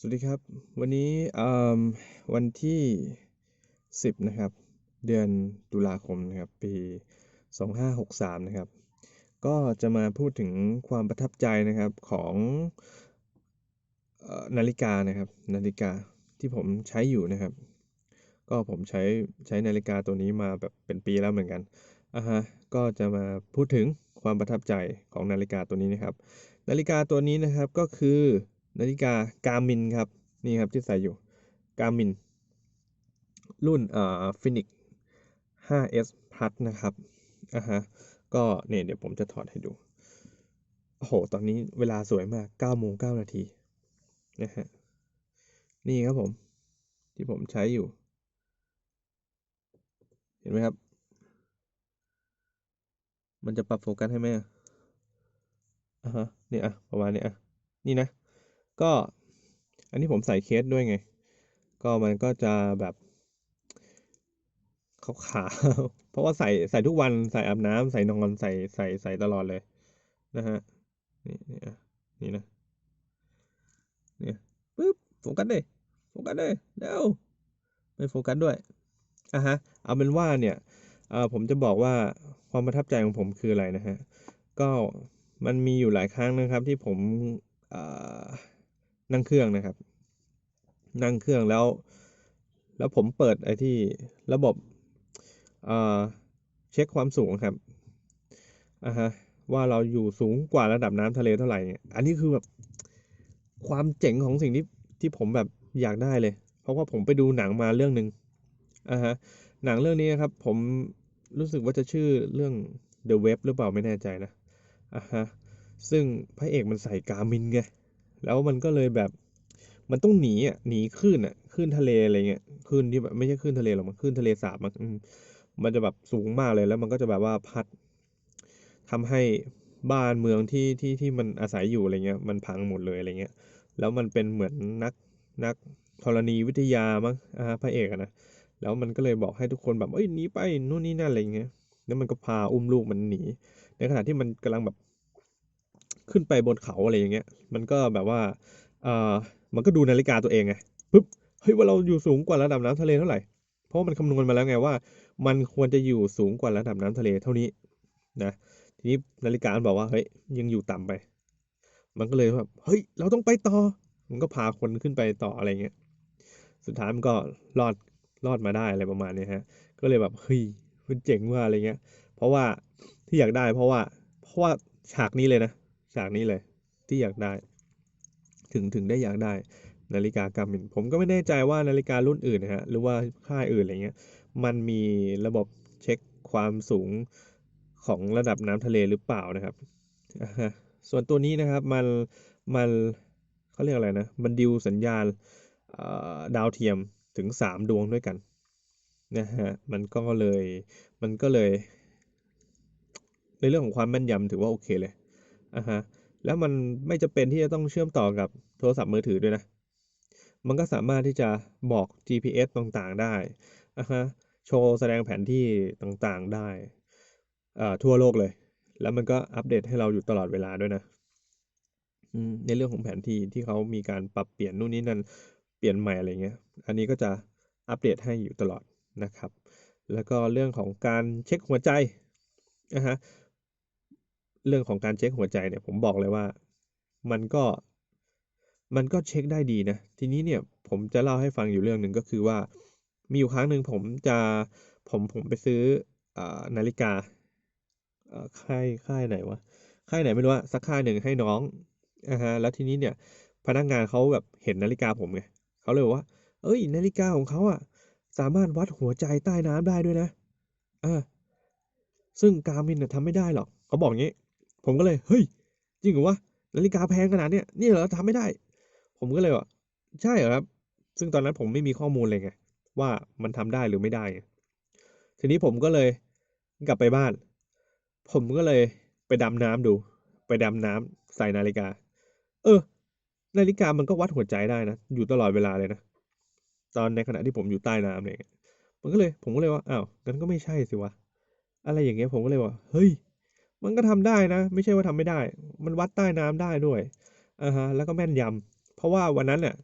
สวัสดีครับ วันนี้วันที่ 10 นะครับ เดือนตุลาคมนะครับ ปี 2563 นะครับ ก็จะมาพูดถึงความประทับใจนะครับของนาฬิกานะครับ นาฬิกาที่ผมใช้อยู่นะครับ ก็ผมใช้ใช้นาฬิกาตัวนี้มาแบบเป็นปีแล้วเหมือนกันอะฮะก็จะมาพูดถึงความประทับใจของนาฬิกาตัวนี้นะครับ นาฬิกาตัวนี้นะครับก็คือ นาฬิกากามินครับ นี่ครับที่ใส่อยู่กามินรุ่นอ่าฟินิก 5S Plus นะครับอะฮะก็เนี่ยเดี๋ยวผมจะถอดให้ดูโอ้โห ตอนนี้เวลาสวยมาก9โมง9นาทีนะฮะนี่ครับผม ที่ผมใช้อยู่ เห็นไหมครับ มันจะปรับโฟกัสให้ไหมอะฮะเนี่ยอะประมาณนี้อะนี่นะ ก็อันนี้ผมใส่เคสด้วยไง ก็มันก็จะแบบขาวๆเพราะว่าใส่ใส่ทุกวันใส่อาบน้ำใส่นอนใส่ใส่ใส่ตลอดเลยนะฮะนี่นี่นี่นะเนี่ยปึ๊บโฟกัสเลยโฟกัสเลยเดี๋ยวไม่โฟกัสด้วยอะฮะเอาเป็นว่าเนี่ยเอ่อผมจะบอกว่าความประทับใจของผมคืออะไรนะฮะก็มันมีอยู่หลายครั้งนะครับที่ผมอ่า นั่งเครื่องนะครับ นั่งเครื่องแล้ว แล้วผมเปิดไอ้ที่ระบบเอ่อเช็คความสูงครับอ่าฮะว่าเราอยู่สูงกว่าระดับน้ำทะเลเท่าไหร่เนี่ยอันนี้คือแบบความเจ๋งของสิ่งที่ที่ผมแบบอยากได้เลย เพราะว่าผมไปดูหนังมาเรื่องหนึ่งอ่าฮะหนังเรื่องนี้ครับ ผมรู้สึกว่าจะชื่อเรื่อง The Web หรือเปล่าไม่แน่ใจนะอ่าฮะ ซึ่งพระเอกมันใส่กามินไง แล้วมันก็เลยแบบมันต้องหนีอะหนีคลื่นอะคลื่นทะเลอะไรเงี้ยคลื่นที่แบบไม่ใช่คลื่นทะเลหรอกมันคลื่นทะเลสาบมันมันจะแบบสูงมากเลยแล้วมันก็จะแบบว่าพัดทำให้บ้านเมืองที่ที่ที่มันอาศัยอยู่อะไรเงี้ยมันพังหมดเลยอะไรเงี้ย แล้วมันเป็นเหมือนนักนักธรณีวิทยามั้งอ่าพระเอกนะแล้วมันก็เลยบอกให้ทุกคนแบบเอ้ยหนีไปนู่นนี่นั่นอะไรเงี้ยแล้วมันก็พาอุ้มลูกมันหนีในขณะที่มันกำลังแบบ ขึ้นไปบนเขาอะไรอย่างเงี้ย มันก็แบบว่าเอ่อมันก็ดูนาฬิกาตัวเองไงปุ๊บเฮ้ยว่าเราอยู่สูงกว่าระดับน้ำทะเลเท่าไหร่ เพราะมันคำนวณมาแล้วไงว่า มันควรจะอยู่สูงกว่าระดับน้ำทะเลเท่านี้นะทีนี้นาฬิกาบอกว่าเฮ้ยยังอยู่ต่ำไป มันก็เลยแบบเฮ้ยเราต้องไปต่อ มันก็พาคนขึ้นไปต่ออะไรเงี้ยสุดท้ายมันก็รอดรอดมาได้อะไรประมาณนี้ฮะ ก็เลยแบบเฮ้ยมันเจ๋งว่าอะไรเงี้ย เพราะว่าที่อยากได้เพราะว่าเพราะว่าฉากนี้เลยนะ ฉากนี้เลยที่อยากได้ ถึงถึงได้อยากได้นาฬิกากามินผมก็ไม่แน่ใจว่านาฬิการุ่นอื่นนะฮะหรือว่าค่ายอื่นอะไรเงี้ยมันมีระบบเช็คความสูงของระดับน้ำทะเลหรือเปล่านะครับ ส่วนตัวนี้นะครับมันมันเขาเรียกอะไรนะมันดิวสัญญาณดาวเทียมถึง 3 ดวงด้วยกันนะฮะมันก็เลยมันก็เลย ในเรื่องของความแม่นยำถือว่าโอเคเลย อะฮะ แล้วมันไม่จะเป็นที่จะต้องเชื่อมต่อกับโทรศัพท์มือถือด้วยนะ มันก็สามารถที่จะบอก GPS ต่างๆได้อะฮะ โชว์แสดงแผนที่ต่างๆได้อ่าทั่วโลกเลย แล้วมันก็อัปเดตให้เราอยู่ตลอดเวลาด้วยนะในเรื่องของแผนที่ที่เขามีการปรับเปลี่ยนนู่นนี่นั่นเปลี่ยนใหม่อะไรเงี้ย อันนี้ก็จะอัปเดตให้อยู่ตลอดนะครับ แล้วก็เรื่องของการเช็คหัวใจนะฮะ เรื่องของการเช็คหัวใจเนี่ยผมบอกเลยว่า มันก็มันก็เช็คได้ดีนะ ทีนี้เนี่ยผมจะเล่าให้ฟังอยู่เรื่องหนึ่งก็คือว่า มีอยู่ครั้งหนึ่งผมจะผมผมไปซื้ออนาฬิกาค่ายค่ายไหนวะค่ายไหนไม่รู้ว่าสักค่ายหนึ่งให้น้องอ่าฮะแล้วทีนี้เนี่ย พนักงานเขาแบบเห็นนาฬิกาผมไงเขาเลยว่า เอ้ย นาฬิกาของเขาอะ สามารถวัดหัวใจใต้น้ำได้ด้วยนะอ่าซึ่งการมินเนี่ยทำไม่ได้หรอกเขาบอกงี้ ผมก็เลยเฮ้ยจริงเหรอวะนาฬิกาแพงขนาดเนี้ยนี่เหรอทำไม่ได้ ผมก็เลยว่าใช่เหรอครับ ซึ่งตอนนั้นผมไม่มีข้อมูลเลยไงว่ามันทำได้หรือไม่ได้ ทีนี้ผมก็เลยกลับไปบ้าน ผมก็เลยไปดำน้ำดู ไปดำน้ำใส่นาฬิกา เออ นาฬิกามันก็วัดหัวใจได้นะ อยู่ตลอดเวลาเลยนะ ตอนในขณะที่ผมอยู่ใต้น้ำเนี่ยมันก็เลย ผมก็เลยว่า อ้าว งั้นก็ไม่ใช่สิวะ อะไรอย่างเงี้ย ผมก็เลยว่า เฮ้ย มันก็ทำได้นะ ไม่ใช่ว่าทำไม่ได้ มันวัดใต้น้ำได้ด้วยอ่าฮะแล้วก็แม่นยำเพราะว่าวันนั้นเนี่ย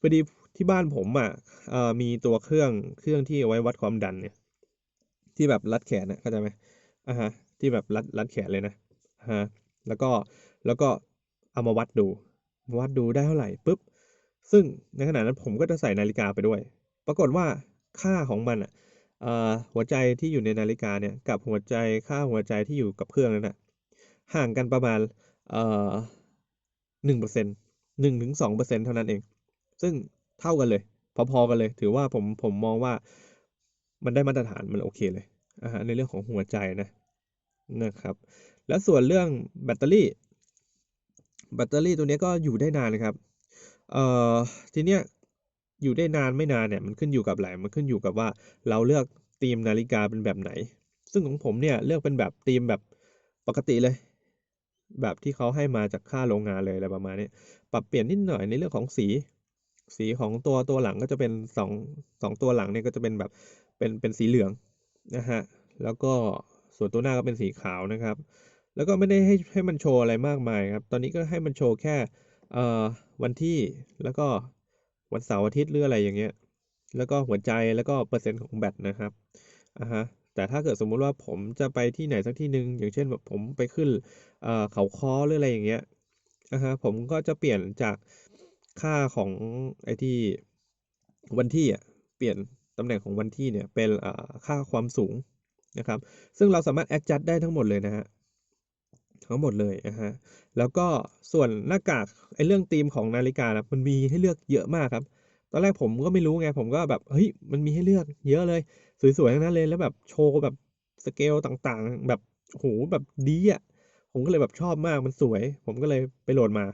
พอดีที่บ้านผมอะเอ่อมีตัวเครื่องเครื่องที่เอาไว้วัดความดันเนี่ย ที่แบบรัดแขนนะเข้าใจไหมอ่าฮะ ที่แบบรัดรัดแขนเลยนะฮะแล้วก็แล้วก็เอามาวัดดูวัดดูได้เท่าไหร่ปุ๊บซึ่งในขณะนั้นผมก็จะใส่นาฬิกาไปด้วย ปรากฏว่าค่าของมันอะ หัวใจที่อยู่ในนาฬิกาเนี่ยกับหัวใจค่าหัวใจที่อยู่กับเครื่องนั้นนะห่างกันประมาณหนึ่งเปอร์เซ็นต์หนึ่งถึงสองเปอร์เซ็นต์เท่านั้นเอง ซึ่งเท่ากันเลย พอๆกันเลย ถือว่าผมผมมองว่ามันได้มาตรฐานมันโอเคเลยอ่าฮะในเรื่องของหัวใจนะนะครับ แล้วส่วนเรื่องแบตเตอรี่ แบตเตอรี่ตัวนี้ก็อยู่ได้นานนะครับ เอ่อทีเนี้ย อยู่ได้นานไม่นานเนี่ยมันขึ้นอยู่กับอะไรมันขึ้นอยู่กับว่าเราเลือกธีมนาฬิกาเป็นแบบไหน ซึ่งของผมเนี่ยเลือกเป็นแบบธีมแบบปกติเลย แบบที่เขาให้มาจากค่าโรงงานเลยอะไรประมาณนี้ปรับเปลี่ยนนิดหน่อยในเรื่องของสี สีของตัวตัวหลังก็จะเป็นสองสองตัวหลังเนี่ยก็จะเป็นแบบเป็นเป็นสีเหลืองนะฮะแล้วก็ส่วนตัวหน้าก็เป็นสีขาวนะครับ แล้วก็ไม่ได้ให้ให้มันโชว์อะไรมากมายครับ ตอนนี้ก็ให้มันโชว์แค่เอ่อวันที่แล้วก็ วันเสาร์อาทิตย์หรืออะไรอย่างเงี้ย แล้วก็หัวใจแล้วก็เปอร์เซ็นต์ของแบตนะครับอ่าฮะแต่ถ้าเกิดสมมุติว่าผมจะไปที่ไหนสักที่หนึ่งอย่างเช่นแบบผมไปขึ้นเอ่อเขาค้อหรืออะไรอย่างเงี้ยอ่าฮะผมก็จะเปลี่ยนจากค่าของไอที่วันที่อะเปลี่ยนตำแหน่งของวันที่เนี่ยเป็นอ่าค่าความสูงนะครับ ซึ่งเราสามารถ adjust ได้ทั้งหมดเลยนะฮะ ทั้งหมดเลยนะฮะแล้วก็ส่วนหน้ากากไอ้เรื่องธีมของนาฬิกานะมันมีให้เลือกเยอะมากครับ ตอนแรกผมก็ไม่รู้ไงผมก็แบบเฮ้ยมันมีให้เลือกเยอะเลย สวยๆทั้งนั้นเลยแล้วแบบโชว์แบบสเกลต่างๆ แบบโอ้โหแบบดีอะผมก็เลยแบบชอบมากมันสวย ผมก็เลยไปโหลดมา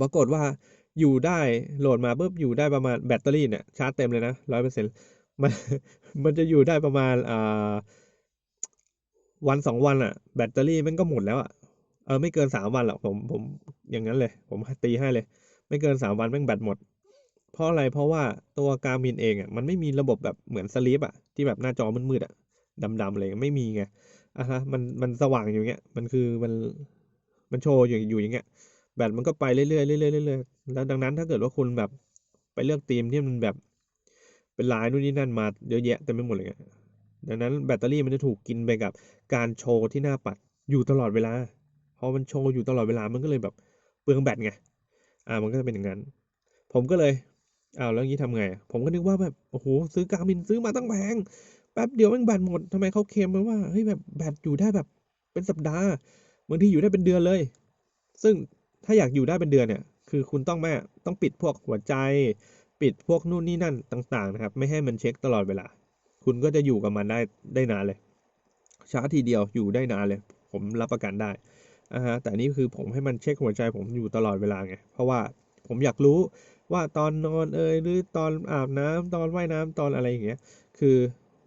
ปรากฏว่าอยู่ได้โหลดมาปุ๊บอยู่ได้ประมาณแบตเตอรี่เนี่ยชาร์จเต็มเลยนะร้อยเปอร์เซ็นต์มันมันจะอยู่ได้ประมาณอ่า วันสองวันอะแบตเตอรี่มันก็หมดแล้วอะเออไม่เกินสามวันหรอกผมผมอย่างนั้นเลย ผมตีให้เลย ไม่เกินสามวันแม่งแบตหมด เพราะอะไรเพราะว่าตัวการมินเองอะมันไม่มีระบบแบบเหมือนสลีปอะที่แบบหน้าจอมืดๆอะดำๆเลยไม่มีไงอะฮะมันมันสว่างอยู่เงี้ยมันคือมันมันโชว์อยู่อยู่อย่างเงี้ยแบตมันก็ไปเรื่อยๆเรื่อยๆเรื่อยๆแล้วดังนั้นถ้าเกิดว่าคุณแบบไปเลือกธีมที่มันแบบเป็นลายนู่นนี่นั่นมาเยอะแยะเต็มไปหมดเลยไง ดังนั้นแบตเตอรี่มันจะถูกกินไปกับการโชว์ที่หน้าปัดอยู่ตลอดเวลา พอมันโชว์อยู่ตลอดเวลามันก็เลยแบบเปลืองแบตไง อ่ามันก็จะเป็นอย่างนั้น ผมก็เลยอ้าวแล้วงี้ทำไง ผมก็นึกว่าแบบโอ้โหซื้อกามินซื้อมาตั้งแพงแป๊บเดียวแม่งแบตหมดทำไมเขาเคลมมาว่าเฮ้ยแบบแบตอยู่ได้แบบเป็นสัปดาห์บางทีอยู่ได้เป็นเดือนเลย ซึ่งถ้าอยากอยู่ได้เป็นเดือนเนี่ย คือคุณต้องแม่ต้องปิดพวกหัวใจ ปิดพวกนู่นนี่นั่นต่าง ๆ นะครับ ไม่ให้มันเช็คตลอดเวลา คุณก็จะอยู่กับมันได้ได้นานเลยชาร์จทีเดียวอยู่ได้นานเลย ผมรับประกันได้อ่าฮะแต่นี่คือผมให้มันเช็คหัวใจผมอยู่ตลอดเวลาไง เพราะว่าผมอยากรู้ว่าตอนนอนเอยหรือตอนอาบน้ำตอนว่ายน้ำตอนอะไรอย่างเงี้ย คือ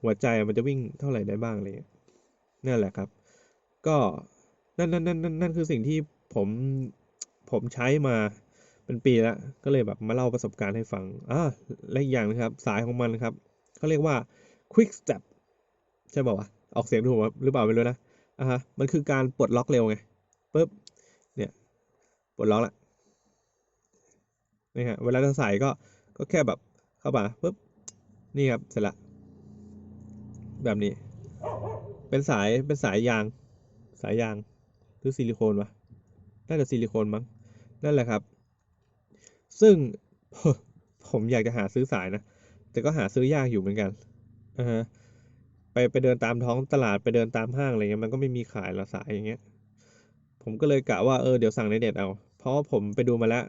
หัวใจมันจะวิ่งเท่าไหร่ได้บ้างอะไรเงี้ยนั่นแหละครับ ก็นั่นนั่นนั่นนั่นนั่นคือสิ่งที่ผมผมใช้มาเป็นปีแล้วก็เลยแบบมาเล่าประสบการณ์ให้ฟังอ่าและอีกอย่างนะครับ สายของมันครับเขาเรียกว่า quick step ใช่ป่าวะออกเสียงถูกหรือเปล่าไม่รู้นะอ่าฮะมันคือการปลดล็อกเร็วไงปุ๊บเนี่ยปลดล็อกละนี่ฮะเวลาจะใส่ก็ก็แค่แบบเข้ามาปุ๊บนี่ครับเสร็จละแบบนี้ เป็นสายเป็นสายยาง สายยางหรือซิลิโคนวะน่าจะซิลิโคนมั้งนั่นแหละครับ ซึ่งผมอยากจะหาซื้อสายนะ แต่ก็หาซื้อยากอยู่เหมือนกัน อ่าไปไปเดินตามท้องตลาดไปเดินตามห้างอะไรเงี้ยมันก็ไม่มีขายละสายอย่างเงี้ย ผมก็เลยกะว่าเออเดี๋ยวสั่งในเน็ตเอา เพราะผมไปดูมาแล้ว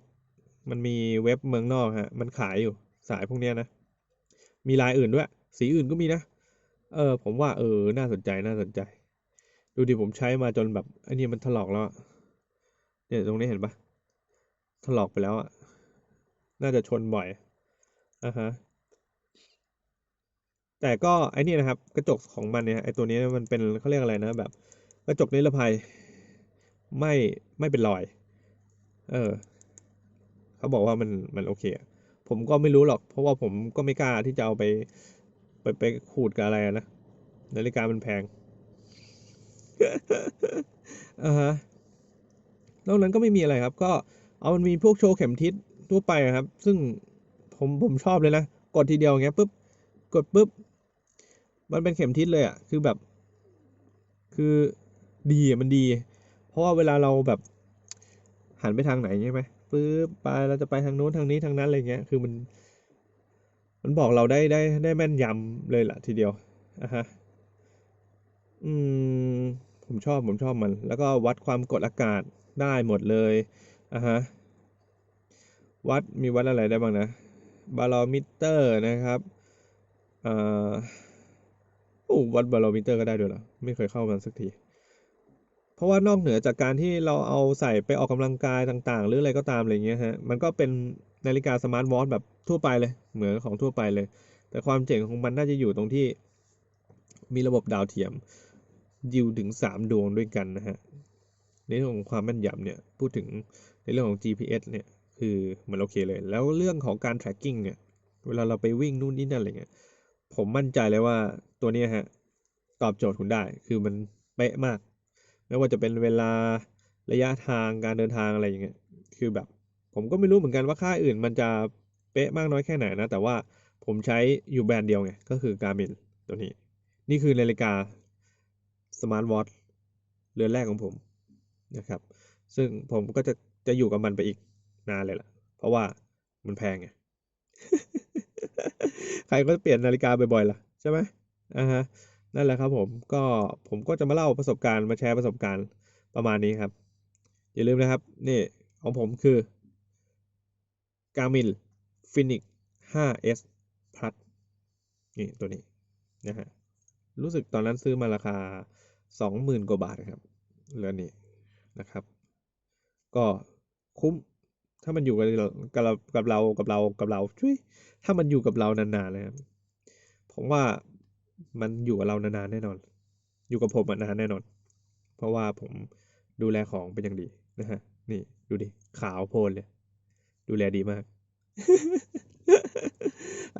มันมีเว็บเมืองนอกฮะ มันขายอยู่สายพวกเนี้ยนะ มีลายอื่นด้วย สีอื่นก็มีนะ เออ ผมว่าเออน่าสนใจน่าสนใจ ดูดิผมใช้มาจนแบบอ้นี่มันถลอกแล้วเนี่ยตรงนี้เห็นปะถลอกไปแล้วอะ น่าจะชนบ่อยอะฮะ แต่ก็ไอ้นี่นะครับ กระจกของมันเนี่ยไอ้ตัวนี้มันเป็นเขาเรียกอะไรนะแบบ กระจกนิรภัยไม่ไม่เป็นรอย เออเขาบอกว่ามันมันโอเค ผมก็ไม่รู้หรอก เพราะว่าผมก็ไม่กล้าที่จะเอาไป ไปไปขูดกับอะไรนะนาฬิกามันแพงอ่าฮะนอกนั้นก็ไม่มีอะไรครับ ก็เอามันมีพวกโชว์เข็มทิศทั่วไปครับ ซึ่งผมผมชอบเลยนะ กดทีเดียวเงี้ยปุ๊บ กดปุ๊บ มันเป็นเข็มทิศเลยอะ คือแบบ คือดีอะมันดี เพราะว่าเวลาเราแบบ หันไปทางไหนใช่ไหมปุ๊บไปเราจะไปทางโน้นทางนี้ทางนั้นอะไรเงี้ย คือมัน มันบอกเราได้ได้ได้แม่นยำเลยล่ะทีเดียวอะฮะ อืม ผมชอบผมชอบมัน แล้วก็วัดความกดอากาศได้หมดเลยอะฮะ วัดมีวัดอะไรได้บ้างนะบาโลมิเตอร์นะครับ อ่าโอ้วัดบาโลมิเตอร์ก็ได้ด้วยเหรอ ไม่เคยเข้ามันสักที เพราะว่านอกเหนือจากการที่เราเอาใส่ไปออกกำลังกายต่างๆ หรืออะไรก็ตามอะไรเงี้ยฮะ มันก็เป็นนาฬิกาสมาร์ทวอทแบบทั่วไปเลย เหมือนของทั่วไปเลย แต่ความเจ๋งของมันน่าจะอยู่ตรงที่มีระบบดาวเทียมอยู่ถึงสามดวงด้วยกันนะฮะ ในเรื่องของความแม่นยำเนี่ย พูดถึงในเรื่องของ GPS เนี่ย คือมันโอเคเลย แล้วเรื่องของการ tracking เนี่ย เวลาเราไปวิ่งนู่นนี่นั่นอะไรเงี้ย ผมมั่นใจเลยว่าตัวนี้ฮะตอบโจทย์คุณได้ คือมันเป๊ะมาก ไม่ว่าจะเป็นเวลาระยะทางการเดินทางอะไรอย่างเงี้ย คือแบบ ผมก็ไม่รู้เหมือนกันว่าค่าอื่น มันจะเป๊ะมากน้อยแค่ไหนนะ แต่ว่าผมใช้อยู่แบรนด์เดียวไง ก็คือ Garmin ตัวนี้ นี่คือนาฬิกาสมาร์ทวอทเรือนแรกของผมนะครับ ซึ่งผมก็จะจะอยู่กับมันไปอีกนานเลยล่ะ เพราะว่ามันแพงไง ใครก็จะเปลี่ยนนาฬิกาบ่อยๆล่ะใช่ไหมอ่าฮะนั่นแหละครับผมก็ผมก็จะมาเล่าประสบการณ์มาแชร์ประสบการณ์ประมาณนี้ครับ อย่าลืมนะครับ นี่ของผมคือ Garmin Fenix 5S Plus นี่ตัวนี้นะฮะรู้สึกตอนนั้นซื้อมาราคาสองหมื่นกว่าบาทครับเรือนนี้นะครับ ก็คุ้ม ถ้ามันอยู่กับเรากับเรากับเรากับเรากับเราช่วยถ้ามันอยู่กับเรานานๆนะครับผมว่ามันอยู่กับเรานานๆแน่นอน อยู่กับผมนานแน่นอน เพราะว่าผมดูแลของเป็นอย่างดีนะฮะนี่ดูดิขาวโพลเลยดูแลดีมาก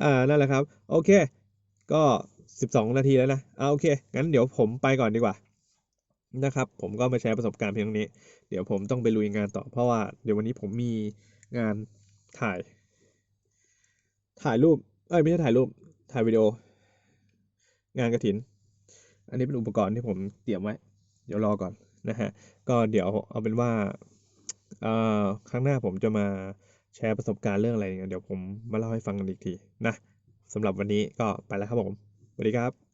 อ่านั่นแหละครับ โอเค ก็สิบสองนาทีแล้วนะอ่าโอเค งั้นเดี๋ยวผมไปก่อนดีกว่า นะครับ ผมก็มาแชร์ประสบการณ์เพียงเท่านี้ เดี๋ยวผมต้องไปลุยงานต่อเพราะว่าเดี๋ยววันนี้ผมมีงานถ่าย ถ่ายรูป เอ้ยไม่ใช่ถ่ายรูป ถ่ายวิดีโอ งานกระถิน อันนี้เป็นอุปกรณ์ที่ผมเตรียมไว้ เดี๋ยวรอก่อนนะฮะ ก็เดี๋ยวเอาเป็นว่าเอ่อครั้งหน้าผมจะมาแชร์ประสบการณ์เรื่องอะไรเงี้ยเดี๋ยวผมมาเล่าให้ฟังกันอีกทีนะสำหรับวันนี้ก็ไปแล้วครับผมสวัสดีครับ